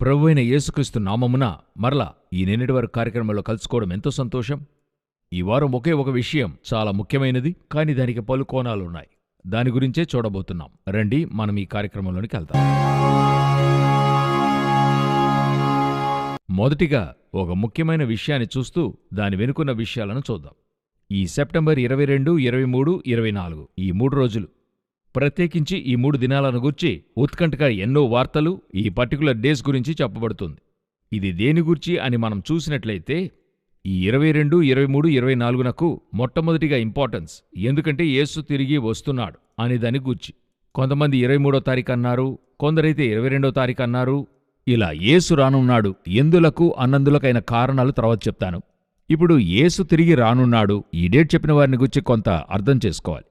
ప్రభు అయిన యేసుక్రీస్తు నామమున మరలా ఈ నిన్నటి వరకు కార్యక్రమంలో కలుసుకోవడం ఎంతో సంతోషం. ఈ వారం ఒకే ఒక విషయం చాలా ముఖ్యమైనది కానీ దానికి పలు కోణాలున్నాయి. దాని గురించే చూడబోతున్నాం. రండి మనం ఈ కార్యక్రమంలోనికి వెళ్తాం మొదటిగా ఒక ముఖ్యమైన విషయాన్ని చూస్తూ దాని వెనుకున్న విషయాలను చూద్దాం. ఈ సెప్టెంబర్ ఇరవై రెండు ఇరవై మూడు ఇరవై నాలుగు ఈ మూడు రోజులు ప్రత్యేకించి ఈ మూడు దినాలను గుర్చి ఉత్కంఠగా ఎన్నో వార్తలు ఈ పర్టికులర్ డేస్ గురించి చెప్పబడుతుంది. ఇది దేని గురించి అని మనం చూసినట్లయితే ఈ ఇరవై రెండు ఇరవై మూడు ఇరవై నాలుగునకు మొట్టమొదటిగా ఇంపార్టెన్స్ ఎందుకంటే యేసు తిరిగి వస్తున్నాడు అనే దాని గూర్చి. కొంతమంది ఇరవై మూడో తారీఖు అన్నారు కొందరైతే ఇరవై రెండో తారీఖు అన్నారు ఇలా యేసు రానున్నాడు ఎందులకు అన్నందులకైన కారణాలు తర్వాత చెప్తాను. ఇప్పుడు యేసు తిరిగి రానున్నాడు ఈ డేట్ చెప్పిన వారిని గురించి కొంత అర్థం చేసుకోవాలి.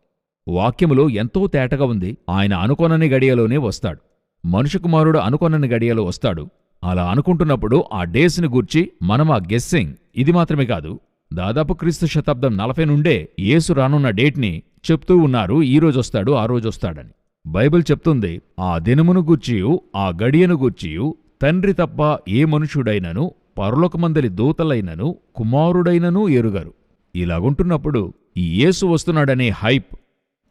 వాక్యములో ఎంతో తేటగా ఉంది. ఆయన అనుకొనని గడియలోనే వస్తాడు. మనుషు కుమారుడు అనుకొనని గడియలో వస్తాడు. అలా అనుకుంటున్నప్పుడు ఆ డేస్ని గూర్చి మనం ఆ గెస్సింగ్? ఇది మాత్రమే కాదు. దాదాపు క్రీస్తు శతాబ్దం నలభై నుండే యేసు రానున్న డేట్ని చెప్తూ ఉన్నారు. ఈ రోజొస్తాడు ఆ రోజొస్తాడని బైబిల్ చెప్తుంది ఆ దినమును గూర్చియు ఆ గడియను గూర్చియు తండ్రి తప్ప ఏ మనుషుడైనను పరలోకమందలి దూతలైనను కుమారుడైనను ఎరుగరు. ఇలాగుంటున్నప్పుడు ఈ యేసు వస్తున్నాడనే హైప్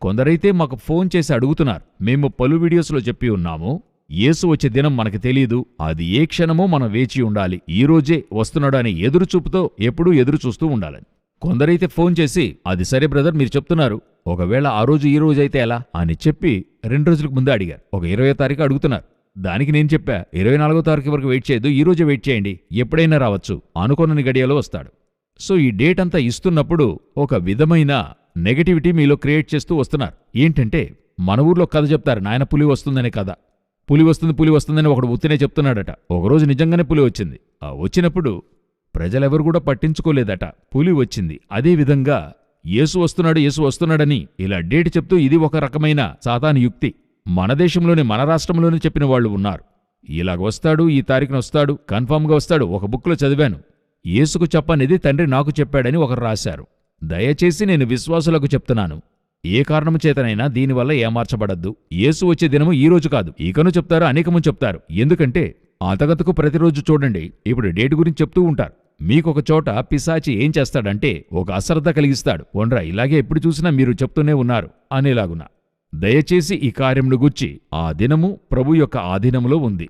కొందరైతే మాకు ఫోన్ చేసి అడుగుతున్నారు. మేము పలు వీడియోస్లో చెప్పి ఉన్నాము. యేసు వచ్చే దినం మనకు తెలియదు అది ఏ క్షణమో మనం వేచి ఉండాలి. ఈ రోజే వస్తున్నాడు అనే ఎదురుచూపుతో ఎప్పుడూ ఎదురు చూస్తూ ఉండాలని కొందరైతే ఫోన్ చేసి అది సరే బ్రదర్ మీరు చెప్తున్నారు. ఒకవేళ ఆ రోజు ఈ రోజు అయితే ఎలా? అని చెప్పి రెండు రోజులకు ముందే అడిగారు. ఒక ఇరవై తారీఖు అడుగుతున్నారు. దానికి నేను చెప్పా ఇరవై నాలుగో తారీఖు వరకు వెయిట్ చేయదు ఈ రోజే వెయిట్ చేయండి. ఎప్పుడైనా రావచ్చు. అనుకోనని గడియలో వస్తాడు. సో ఈ డేట్ అంతా ఇస్తున్నప్పుడు ఒక విధమైన నెగటివిటీ మీలో క్రియేట్ చేస్తూ వస్తున్నారు. ఏంటంటే మన ఊర్లో కథ చెప్తారు నాయన పులి వస్తుందనే కథ. పులి వస్తుంది పులి వస్తుందని ఒకడు ఉత్తినే చెప్తున్నాడట. ఒకరోజు నిజంగానే పులి వచ్చింది. ఆ వచ్చినప్పుడు ప్రజలెవరు కూడా పట్టించుకోలేదట. పులి వచ్చింది. అదే విధంగా యేసు వస్తున్నాడు యేసు వస్తున్నాడని ఇలా డేట్ చెప్తూ ఇది ఒక రకమైన సాతాను యుక్తి. మన దేశంలోని మన రాష్ట్రంలోనే చెప్పిన వాళ్ళు ఉన్నారు. ఇలాగ వస్తాడు ఈ తారీఖున వస్తాడు కన్ఫామ్గా వస్తాడు ఒక బుక్లో చదివాను. యేసుకు చెప్పనిది తండ్రి నాకు చెప్పాడని ఒకరు రాశారు. దయచేసి నేను విశ్వాసులకు చెప్తున్నాను. ఏ కారణము చేతనైనా దీనివల్ల ఏమార్చబడద్దు. యేసు వచ్చే దినము ఈ రోజు కాదు. ఈకను చెప్తారు అనేకము చెప్తారు. ఎందుకంటే అతగతకు ప్రతిరోజు చూడండి. ఇప్పుడు డేట్ గురించి చెప్తూ ఉంటారు. మీకొక చోట పిశాచి ఏం చేస్తాడంటే ఒక అశ్రద్ధ కలిగిస్తాడు. ఒండ్రా ఇలాగే ఎప్పుడు చూసినా మీరు చెప్తూనే ఉన్నారు అనేలాగున. దయచేసి ఈ కార్యమును గుచ్చి ఆ దినము ప్రభు యొక్క ఆధీనములో ఉంది.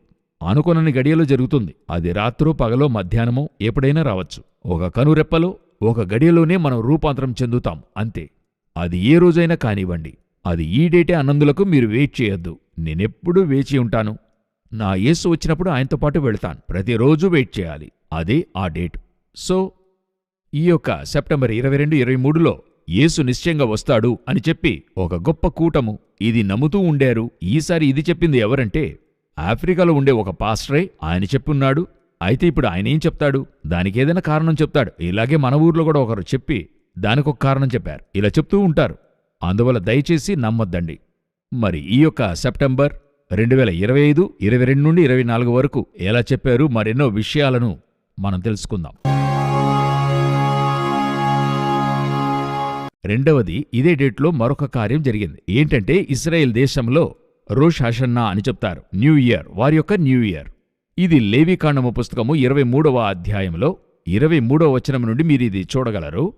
అనుకొనని గడియలో జరుగుతుంది. అది రాత్రో పగలో మధ్యాహ్నమో ఎప్పుడైనా రావచ్చు. ఒక కనురెప్పలో ఒక గడియలోనే మనం రూపాంతరం చెందుతాం అంతే. అది ఏ రోజైనా కానివ్వండి. అది ఈ డేటే అన్నందులకు మీరు వెయిట్ చేయొద్దు. నేనెప్పుడూ వేచి ఉంటాను. నా యేసు వచ్చినప్పుడు ఆయనతో పాటు వెళ్తాను. ప్రతిరోజు వెయిట్ చేయాలి. అదే ఆ డేట్. సో ఈ యొక్క సెప్టెంబర్ ఇరవై రెండు ఇరవై మూడులో యేసు నిశ్చయంగా వస్తాడు అని చెప్పి ఒక గొప్ప కూటము ఇది నమ్ముతూ ఉండారు. ఈసారి ఇది చెప్పింది ఎవరంటే ఆఫ్రికాలో ఉండే ఒక పాస్టరే ఆయన చెప్పున్నాడు. అయితే ఇప్పుడు ఆయన ఏం చెప్తాడు? దానికేదైనా కారణం చెప్తాడు. ఇలాగే మన ఊర్లో కూడా ఒకరు చెప్పి దానికొక కారణం చెప్పారు. ఇలా చెప్తూ ఉంటారు. అందువల్ల దయచేసి నమ్మొద్దండి. మరి ఈ యొక్క సెప్టెంబర్ రెండు వేల ఇరవై ఐదు ఇరవై రెండు నుండి ఇరవై నాలుగు వరకు ఎలా చెప్పారు? మరెన్నో విషయాలను మనం తెలుసుకుందాం. రెండవది ఇదే డేట్లో మరొక కార్యం జరిగింది. ఏంటంటే ఇస్రాయెల్ దేశంలో రోష్ హషన్నా అని చెప్తారు. న్యూ ఇయర్ వారి యొక్క న్యూ ఇయర్. ఇది లేవికాండము పుస్తకము ఇరవై మూడవ అధ్యాయంలో ఇరవై మూడవ వచనం నుండి మీరిది చూడగలరు.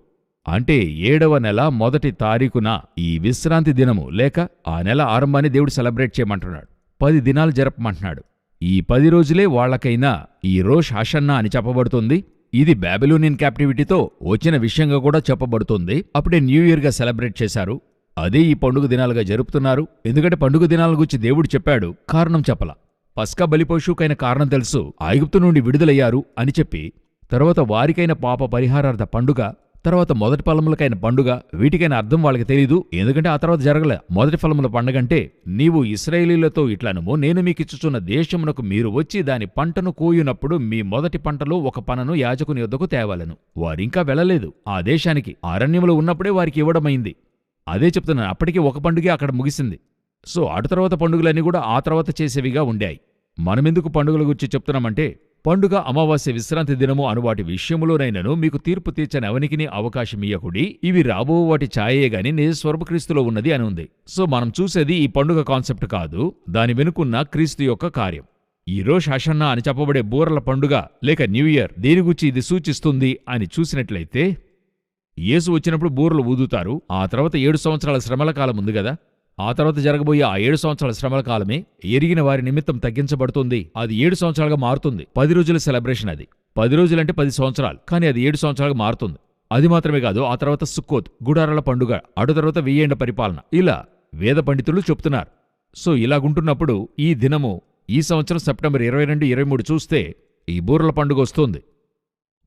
అంటే ఏడవ నెల మొదటి తారీఖున ఈ విశ్రాంతి దినము లేక ఆ నెల ఆరంభాన్ని దేవుడు సెలబ్రేట్ చేయమంటున్నాడు. పది దినాలు జరపమంటున్నాడు. ఈ పది రోజులే వాళ్ళకైనా ఈ రోష్ హషన్నా అని చెప్పబడుతుంది. ఇది బ్యాబిలోనియన్ క్యాప్టివిటీతో వచ్చిన విషయంగా కూడా చెప్పబడుతుంది. అప్పుడే న్యూ ఇయర్గా సెలబ్రేట్ చేశారు. అదే ఈ పండుగ దినాలుగా జరుపుతున్నారు. ఎందుకంటే పండుగ దినాల గురించి దేవుడు చెప్పాడు. కారణం చెప్పలా. పస్కా బలిపశువుకైన కారణం తెలుసు. ఐగుప్తు నుండి విడుదలయ్యారు అని చెప్పి తర్వాత వారికైన పాప పరిహారార్థ పండుగ తర్వాత మొదటి ఫలములకైన పండుగ వీటికైన అర్థం వాళ్ళకి తెలీదు. ఎందుకంటే ఆ తర్వాత జరగలే. మొదటి ఫలముల పండుగంటే నీవు ఇస్రాయేలీలతో ఇట్లనుము నేను మీకిచ్చుచున్న దేశమునకు మీరు వచ్చి దాని పంటను కోయునప్పుడు మీ మొదటి పంటలో ఒక పనను యాజకుని యొద్దకు తేవాలను. వారింకా వెళ్ళలేదు. ఆ దేశానికి అరణ్యములు ఉన్నప్పుడే వారికి ఇవ్వడమైంది. అదే చెప్తున్నాను. అప్పటికి ఒక పండుగే అక్కడ ముగిసింది. సో అటు తర్వాత పండుగలన్నీ కూడా ఆ తర్వాత చేసేవిగా ఉండాయి. మనమెందుకు పండుగల గురించి చెప్తున్నామంటే పండుగ అమావాస్య విశ్రాంతి దినము అనువాటి విషయములోనైనను మీకు తీర్పు తీర్చని అవనికిని అవకాశమియ్యకుడి ఇవి రాబో వాటి ఛాయేగాని నిజ ఉన్నది అని ఉంది. సో మనం చూసేది ఈ పండుగ కాన్సెప్ట్ కాదు దాని వెనుకున్న క్రీస్తు యొక్క కార్యం. ఈ రోష్ అని చెప్పబడే బూరల పండుగ లేక న్యూ ఇయర్ దేని గురించి ఇది సూచిస్తుంది అని చూసినట్లయితే యేసు వచ్చినప్పుడు బూరలు ఊదుతారు ఆ తర్వాత ఏడు సంవత్సరాల శ్రమల కాలం ఉంది కదా ఆ తర్వాత జరగబోయే ఆ ఏడు సంవత్సరాల శ్రమల కాలమే ఎరిగిన వారి నిమిత్తం తగ్గించబడుతుంది. అది ఏడు సంవత్సరాలుగా మారుతుంది. పది రోజుల సెలబ్రేషన్ అది. పది రోజులంటే పది సంవత్సరాలు. కానీ అది ఏడు సంవత్సరాలుగా మారుతుంది. అది మాత్రమే కాదు ఆ తర్వాత సుక్కోత్ గుడారాల పండుగ అటు తర్వాత వెయ్యేండ పరిపాలన. ఇలా వేద పండితులు చెప్తున్నారు. సో ఇలాగుంటున్నప్పుడు ఈ దినము ఈ సంవత్సరం సెప్టెంబర్ ఇరవై రెండు ఇరవై మూడు చూస్తే ఈ బూరల పండుగ వస్తుంది.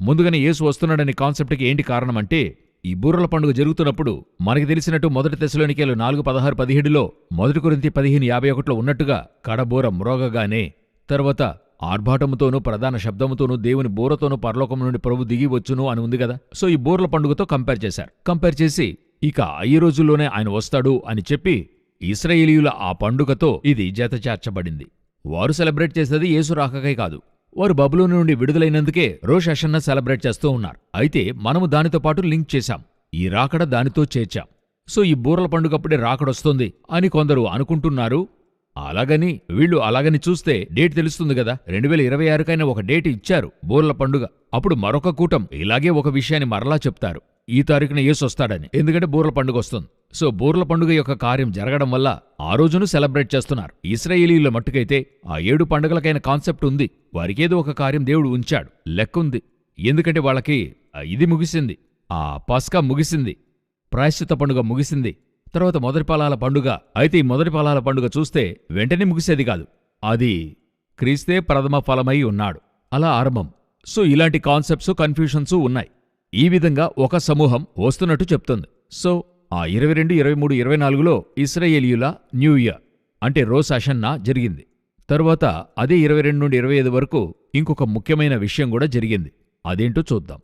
ముందుగానే యేసు వస్తున్నాడనే కాన్సెప్ట్కి ఏంటి కారణమంటే ఈ బూరల పండుగ జరుగుతున్నప్పుడు మనకి తెలిసినట్టు మొదటి తెశలోనికేలు నాలుగు పదహారు పదిహేడులో మొదటి కొరింతి పదిహేను యాభై ఒకటిలో ఉన్నట్టుగా కడబూర మ్రోగగానే తర్వాత ఆర్భాటముతోనూ ప్రధాన శబ్దముతోనూ దేవుని బూరతోనూ పరలోకం నుండి ప్రభు దిగి వచ్చును అని ఉంది కదా? సో ఈ బూరల పండుగతో కంపేర్ చేశారు. కంపేర్ చేసి ఇక ఈ రోజుల్లోనే ఆయన వస్తాడు అని చెప్పి ఇస్రాయేలీయుల ఆ పండుగతో ఇది జతచేర్చబడింది. వారు సెలబ్రేట్ చేసేది యేసు రాకకై కాదు. వారు బబులోని నుండి విడుదలైనందుకే రోష్ హషన్న సెలబ్రేట్ చేస్తూ ఉన్నారు. అయితే మనము దానితో పాటు లింక్ చేశాం. ఈ రాకడ దానితో చేర్చాం. సో ఈ బూరల పండుగప్పుడే రాకడొస్తుంది అని కొందరు అనుకుంటున్నారు. అలాగని వీళ్ళు అలాగని చూస్తే డేట్ తెలుస్తుంది కదా. రెండు వేల ఇరవై ఆరుకైనా ఒక డేట్ ఇచ్చారు బూరల పండుగ. అప్పుడు మరొక కూటం ఇలాగే ఒక విషయాన్ని మరలా చెప్తారు. ఈ తారీఖున ఏసొస్తాడని వస్తాడని. ఎందుకంటే బూర్ల పండుగ వస్తుంది. సో బూర్ల పండుగ యొక్క కార్యం జరగడం వల్ల ఆ రోజును సెలబ్రేట్ చేస్తున్నారు. ఇస్రాయేలీల మట్టుకైతే ఆ ఏడు పండుగలకైన కాన్సెప్ట్ ఉంది. వారికేదో ఒక కార్యం దేవుడు ఉంచాడు. లెక్కుంది. ఎందుకంటే వాళ్ళకి ఇది ముగిసింది. ఆ పస్కా ముగిసింది. ప్రాయశ్చిత పండుగ ముగిసింది. తర్వాత మొదటి పాలాల పండుగ. అయితే ఈ మొదటి పాలాల పండుగ చూస్తే వెంటనే ముగిసేది కాదు. అది క్రీస్తే ప్రథమ ఫలమై ఉన్నాడు. అలా ఆరంభం. సో ఇలాంటి కాన్సెప్ట్స్ కన్ఫ్యూషన్స్ ఉన్నాయి. ఈ విధంగా ఒక సమూహం వస్తున్నట్టు చెప్తుంది. సో ఆ ఇరవై రెండు ఇరవై మూడు ఇరవై నాలుగులో ఇస్రాయేలీయుల న్యూ ఇయర్ అంటే రోస్ అషన్నా జరిగింది. తరువాత అదే ఇరవై రెండు నుండి ఇరవై ఐదు వరకు ఇంకొక ముఖ్యమైన విషయం కూడా జరిగింది. అదేంటో చూద్దాం.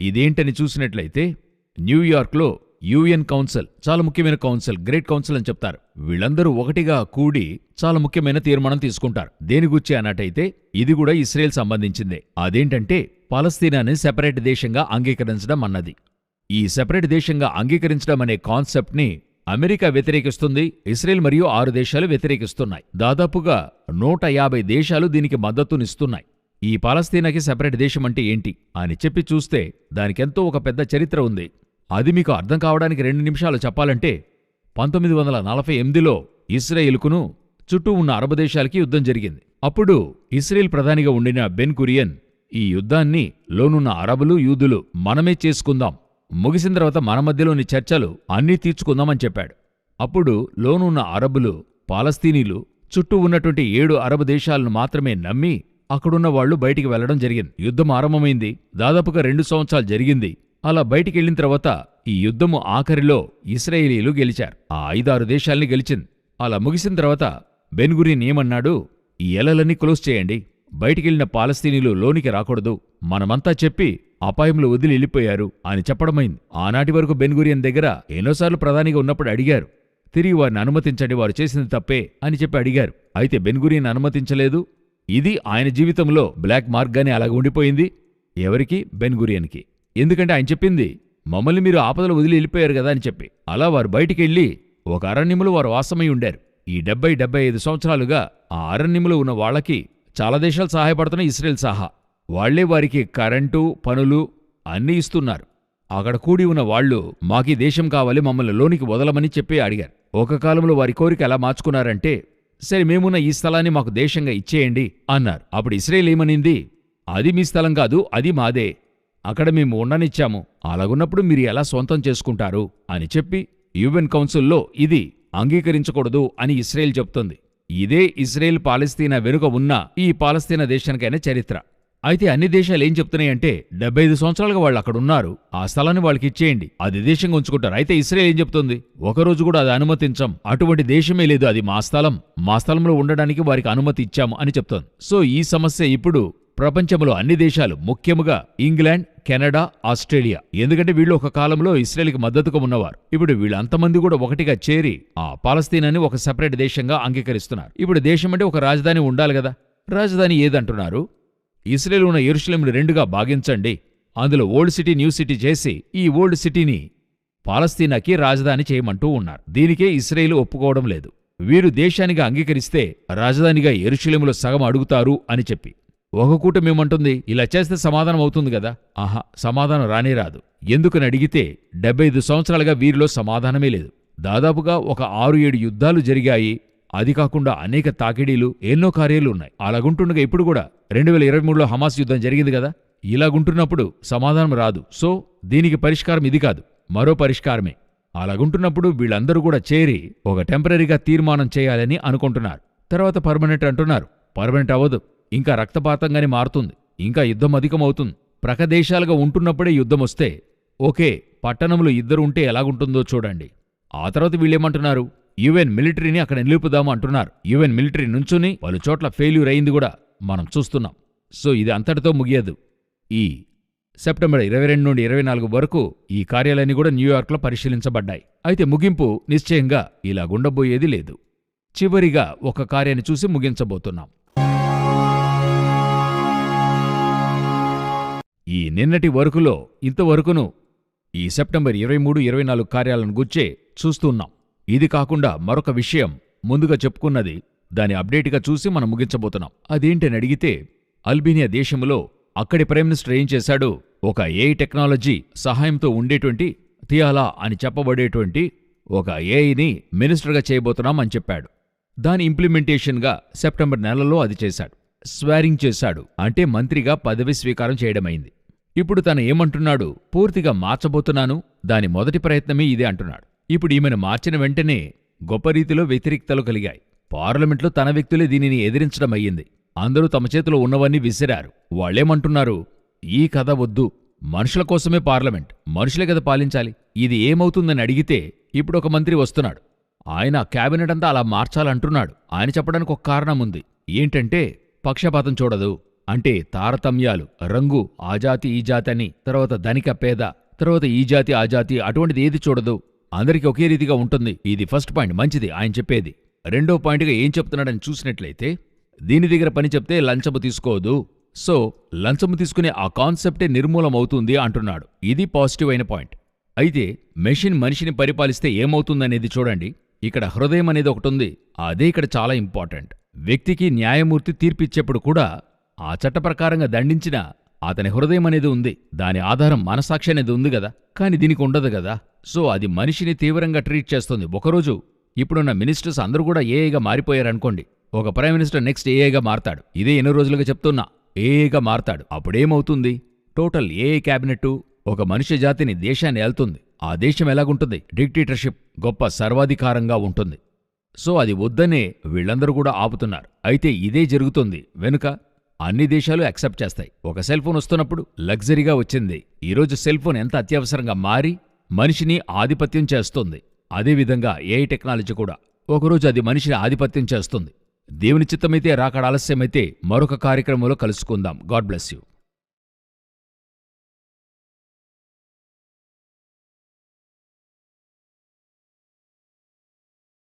ఇదేంటని చూసినట్లయితే న్యూయార్క్లో యుఎన్ కౌన్సిల్ చాలా ముఖ్యమైన కౌన్సిల్ గ్రేట్ కౌన్సిల్ అని చెప్తారు. వీళ్ళందరూ ఒకటిగా కూడి చాలా ముఖ్యమైన తీర్మానం తీసుకుంటారు. దేని గుచ్చి అన్నట్టయితే ఇది కూడా ఇస్రాయెల్ సంబంధించిందే. అదేంటంటే పాలస్తీనాని సెపరేట్ దేశంగా అంగీకరించడం అన్నది. ఈ సెపరేట్ దేశంగా అంగీకరించడం అనే కాన్సెప్ట్ని అమెరికా వ్యతిరేకిస్తుంది ఇస్రాయెల్ మరియు ఆరు దేశాలు వ్యతిరేకిస్తున్నాయి. దాదాపుగా నూట యాభై దేశాలు దీనికి మద్దతునిస్తున్నాయి. ఈ పాలస్తీనాకి సెపరేట్ దేశం అంటే ఏంటి? అని చెప్పి చూస్తే దానికెంతో ఒక పెద్ద చరిత్ర ఉంది. అది మీకు అర్థం కావడానికి రెండు నిమిషాలు చెప్పాలంటే పంతొమ్మిది వందల నలభై ఎనిమిదిలో ఇస్రాయిల్కును చుట్టూ ఉన్న అరబ్ దేశాలకి యుద్ధం జరిగింది. అప్పుడు ఇస్రాయేల్ ప్రధానిగా ఉండిన బెన్ కురియన్ ఈ యుద్ధాన్ని లోనున్న అరబులు యూదులు మనమే చేసుకుందాం. ముగిసిన తర్వాత మన మధ్యలోని చర్చలు అన్నీ తీర్చుకుందామని చెప్పాడు. అప్పుడు లోనున్న అరబులు పాలస్తీనీలు చుట్టూ ఉన్నటువంటి ఏడు అరబ్ దేశాలను మాత్రమే నమ్మి అక్కడున్న వాళ్ళు బయటికి వెళ్ళడం జరిగింది. యుద్ధం ఆరంభమైంది. దాదాపుగా రెండు సంవత్సరాలు జరిగింది. అలా బయటికెళ్ళిన తర్వాత ఈ యుద్ధము ఆఖరిలో ఇస్రాయేలీలు గెలిచారు. ఆ ఐదారు దేశాల్ని గెలిచింది. అలా ముగిసిన తర్వాత బెన్గురిన్ ఏమన్నాడు? ఈ ఎలలన్నీ క్లోజ్ చేయండి. బయటికెళ్ళిన పాలస్తీనీలు లోనికి రాకూడదు. మనమంతా చెప్పి అపాయంలో వదిలి వెళ్ళిపోయారు అని చెప్పడమైంది. ఆనాటి వరకు బెన్గురియన్ దగ్గర ఎన్నోసార్లు ప్రధానిగా ఉన్నప్పుడు అడిగారు. తిరిగి వారిని అనుమతించండి వారు చేసింది తప్పే అని చెప్పి అడిగారు. అయితే బెన్గురియన్ అనుమతించలేదు. ఇది ఆయన జీవితంలో బ్లాక్ మార్క్గానే అలాగ ఉండిపోయింది. ఎవరికి? బెన్గురియన్కి. ఎందుకంటే ఆయన చెప్పింది మమ్మల్ని మీరు ఆపదలు వదిలి వెళ్ళిపోయారు కదా అని చెప్పి. అలా వారు బయటికెళ్ళి ఒక అరణ్యములో వారు వాసమై ఉండారు. ఈ డెబ్బై డెబ్బై ఐదు సంవత్సరాలుగా ఆ అరణ్యములో ఉన్న వాళ్ళకి చాలా దేశాలు సహాయపడుతున్న ఇస్రేల్ సహా. వాళ్ళే వారికి కరెంటు పనులు అన్నీ ఇస్తున్నారు. అక్కడ కూడి ఉన్న వాళ్ళు మాకీ దేశం కావాలి మమ్మల్ని లోనికి వదలమని చెప్పి అడిగారు. ఒక కాలంలో వారి కోరిక ఎలా మార్చుకున్నారంటే సరే మేమున్న ఈ స్థలాన్ని మాకు దేశంగా ఇచ్చేయండి అన్నారు. అప్పుడు ఇస్రేల్ ఏమనింది అది మీ స్థలం కాదు అది మాదే. అక్కడ మేము ఉండనిచ్చాము. అలాగున్నప్పుడు మీరు ఎలా సొంతం చేసుకుంటారు? అని చెప్పి యుఎన్ కౌన్సిల్లో ఇది అంగీకరించకూడదు అని ఇస్రేల్ చెప్తుంది. ఇదే ఇజ్రాయెల్ పాలస్తీనా వెనుక ఉన్న ఈ పాలస్తీనా దేశానికైన చరిత్ర. అయితే అన్ని దేశాలు ఏం చెప్తున్నాయంటే డెబ్బై ఐదు సంవత్సరాలుగా వాళ్ళు అక్కడున్నారు ఆ స్థలాన్ని వాళ్ళకి ఇచ్చేయండి అది దేశంగా ఉంచుకుంటారు. అయితే ఇస్రాయేల్ ఏం చెప్తుంది? ఒకరోజు కూడా అది అనుమతించం. అటువంటి దేశమే లేదు అది మా స్థలం. మా స్థలంలో ఉండడానికి వారికి అనుమతి ఇచ్చాము అని చెప్తోంది. సో ఈ సమస్య ఇప్పుడు ప్రపంచంలో అన్ని దేశాలు ముఖ్యముగా ఇంగ్లాండ్ కెనడా ఆస్ట్రేలియా. ఎందుకంటే వీళ్ళు ఒక కాలంలో ఇస్రాయల్కి మద్దతుగా ఉన్నవారు. ఇప్పుడు వీళ్ళంతమంది కూడా ఒకటిగా చేరి ఆ పాలస్తీనాన్ని ఒక సెపరేట్ దేశంగా అంగీకరిస్తున్నారు. ఇప్పుడు దేశం అంటే ఒక రాజధాని ఉండాలి కదా. రాజధాని ఏదంటున్నారు? ఇస్రాయల్ ఉన్న ఎరుషలేంను రెండుగా భాగించండి. అందులో ఓల్డ్ సిటీ న్యూ సిటీ చేసి ఈ ఓల్డ్ సిటీని పాలస్తీనాకి రాజధాని చేయమంటూ ఉన్నారు. దీనికే ఇస్రాయిల్ ఒప్పుకోవడం లేదు. వీరు దేశానిగా అంగీకరిస్తే రాజధానిగా ఎరుశలేములో సగం అడుగుతారు అని చెప్పి. ఒక కూటమిమ్మంటుంది ఇలా చేస్తే సమాధానం అవుతుంది కదా? ఆహా సమాధానం రానే రాదు. ఎందుకని అడిగితే డెబ్బై ఐదు సంవత్సరాలుగా వీరిలో సమాధానమే లేదు. దాదాపుగా ఒక ఆరు ఏడు యుద్ధాలు జరిగాయి. అది కాకుండా అనేక తాకిడీలు ఎన్నో కార్యాలు ఉన్నాయి. అలాగుంటుండగా ఇప్పుడు కూడా రెండు వేల ఇరవై మూడులో హమాస్ యుద్ధం జరిగింది కదా? ఇలాగుంటున్నప్పుడు సమాధానం రాదు. సో దీనికి పరిష్కారం ఇది కాదు. మరో పరిష్కారమే. అలాగుంటున్నప్పుడు వీళ్ళందరూ కూడా చేరి ఒక టెంపరీగా తీర్మానం చేయాలని అనుకుంటున్నారు. తర్వాత పర్మనెంట్ అంటున్నారు. పర్మనెంట్ అవ్వదు. ఇంకా రక్తపాతంగానే మారుతుంది. ఇంకా యుద్ధం అధికమవుతుంది. ప్రకదేశాలుగా ఉంటున్నప్పుడే యుద్ధమొస్తే ఓకే పట్టణంలో ఇద్దరు ఉంటే ఎలాగుంటుందో చూడండి. ఆ తర్వాత వీళ్ళేమంటున్నారు? యుఎన్ మిలిటరీని అక్కడ నిలుపుదాము అంటున్నారు. యుఎన్ మిలిటరీ నుంచుని పలుచోట్ల ఫెయిల్యూర్ అయింది కూడా మనం చూస్తున్నాం. సో ఇది అంతటితో ముగియదు. ఈ సెప్టెంబర్ ఇరవై రెండు నుండి ఇరవై నాలుగు వరకు ఈ కార్యాలన్నీ కూడా న్యూయార్క్లో పరిశీలించబడ్డాయి. అయితే ముగింపు నిశ్చయంగా ఇలా గుండబోయేది లేదు. చివరిగా ఒక కార్యాన్ని చూసి ముగించబోతున్నాం. ఈ నిన్నటి వరకులో ఇంతవరకును ఈ సెప్టెంబర్ ఇరవై మూడు ఇరవై నాలుగు కార్యాలను గుచ్చే చూస్తున్నాం ఇది కాకుండా మరొక విషయం ముందుగా చెప్పుకున్నది దాని అప్డేట్గా చూసి మనం ముగించబోతున్నాం. అదేంటని అడిగితే అల్బీనియా దేశంలో అక్కడి ప్రైమ్ మినిస్టర్ ఏం చేశాడు? ఒక ఏఐ టెక్నాలజీ సహాయంతో ఉండేటువంటి థియాలా అని చెప్పబడేటువంటి ఒక ఏఐని మినిస్టర్గా చేయబోతున్నాం అని చెప్పాడు. దాని ఇంప్లిమెంటేషన్గా సెప్టెంబర్ నెలలో అది చేశాడు. స్వారింగ్ చేశాడు. అంటే మంత్రిగా పదవి స్వీకారం చేయడమైంది. ఇప్పుడు తను ఏమంటున్నాడు? పూర్తిగా మార్చబోతున్నాను. దాని మొదటి ప్రయత్నమే ఇదే అంటున్నాడు. ఇప్పుడు ఈమెను మార్చిన వెంటనే గొప్ప రీతిలో వ్యతిరేక్తలు కలిగాయి. పార్లమెంట్లో తన వ్యక్తులే దీనిని ఎదిరించడం అయ్యింది. అందరూ తమ చేతిలో ఉన్నవన్నీ విసిరారు. వాళ్ళేమంటున్నారు? ఈ కథ వద్దు. మనుషుల కోసమే పార్లమెంట్. మనుషులే కదా పాలించాలి. ఇది ఏమవుతుందని అడిగితే ఇప్పుడు ఒక మంత్రి వస్తున్నాడు. ఆయన క్యాబినెట్ అంతా అలా మార్చాలంటున్నాడు. ఆయన చెప్పడానికి ఒక కారణం ఉంది. ఏంటంటే పక్షపాతం చూడదు. అంటే తారతమ్యాలు రంగు ఆ జాతి ఈ జాతి అని తర్వాత ధనిక పేద తర్వాత ఈ జాతి ఆ జాతి అటువంటిది ఏది చూడదు. అందరికీ ఒకే రీతిగా ఉంటుంది. ఇది ఫస్ట్ పాయింట్ మంచిది ఆయన చెప్పేది. రెండో పాయింట్గా ఏం చెప్తున్నాడని చూసినట్లయితే దీని దగ్గర పని చెప్తే లంచము తీసుకోదు. సో లంచము తీసుకునే ఆ కాన్సెప్టే నిర్మూలమవుతుంది అంటున్నాడు. ఇది పాజిటివ్ అయిన పాయింట్. అయితే మెషిన్ మనిషిని పరిపాలిస్తే ఏమవుతుందనేది చూడండి. ఇక్కడ హృదయం అనేది ఒకటి ఉంది. అదే ఇక్కడ చాలా ఇంపార్టెంట్. వ్యక్తికి న్యాయమూర్తి తీర్పిచ్చేప్పుడు కూడా ఆ చట్ట ప్రకారంగా దండించిన అతని హృదయం అనేది ఉంది. దాని ఆధారం మనసాక్షి అనేది ఉంది కదా. కానీ దీనికి ఉండదు కదా. సో అది మనిషిని తీవ్రంగా ట్రీట్ చేస్తుంది. ఒకరోజు ఇప్పుడున్న మినిస్టర్స్ అందరూ కూడా ఏఐగా మారిపోయారనుకోండి. ఒక ప్రైమ్ మినిస్టర్ నెక్స్ట్ ఏఐగా మారతాడు. ఇదే ఎన్నో రోజులుగా చెప్తున్నా. ఏఐగా మారతాడు. అప్పుడేమవుతుంది? టోటల్ ఏఐ క్యాబినెట్ ఒక మనిషి జాతిని దేశాన్ని ఏళ్తుంది ఆ దేశం ఎలాగుంటుంది? డిక్టేటర్షిప్ గొప్ప సర్వాధికారంగా ఉంటుంది. సో అది వద్దనే వీళ్ళందరూ కూడా ఆపుతున్నారు. అయితే ఇదే జరుగుతుంది. వెనుక అన్ని దేశాలు యాక్సెప్ట్ చేస్తాయి. ఒక సెల్ ఫోన్ వస్తున్నప్పుడు లగ్జరీగా వచ్చింది. ఈరోజు సెల్ ఫోన్ ఎంత అత్యవసరంగా మారి మనిషిని ఆధిపత్యం చేస్తుంది. అదేవిధంగా ఏఐ టెక్నాలజీ కూడా. ఒకరోజు అది మనిషిని ఆధిపత్యం చేస్తుంది. దేవుని చిత్తమైతే రాకడ ఆలస్యమైతే మరొక కార్యక్రమంలో కలుసుకుందాం. God bless you.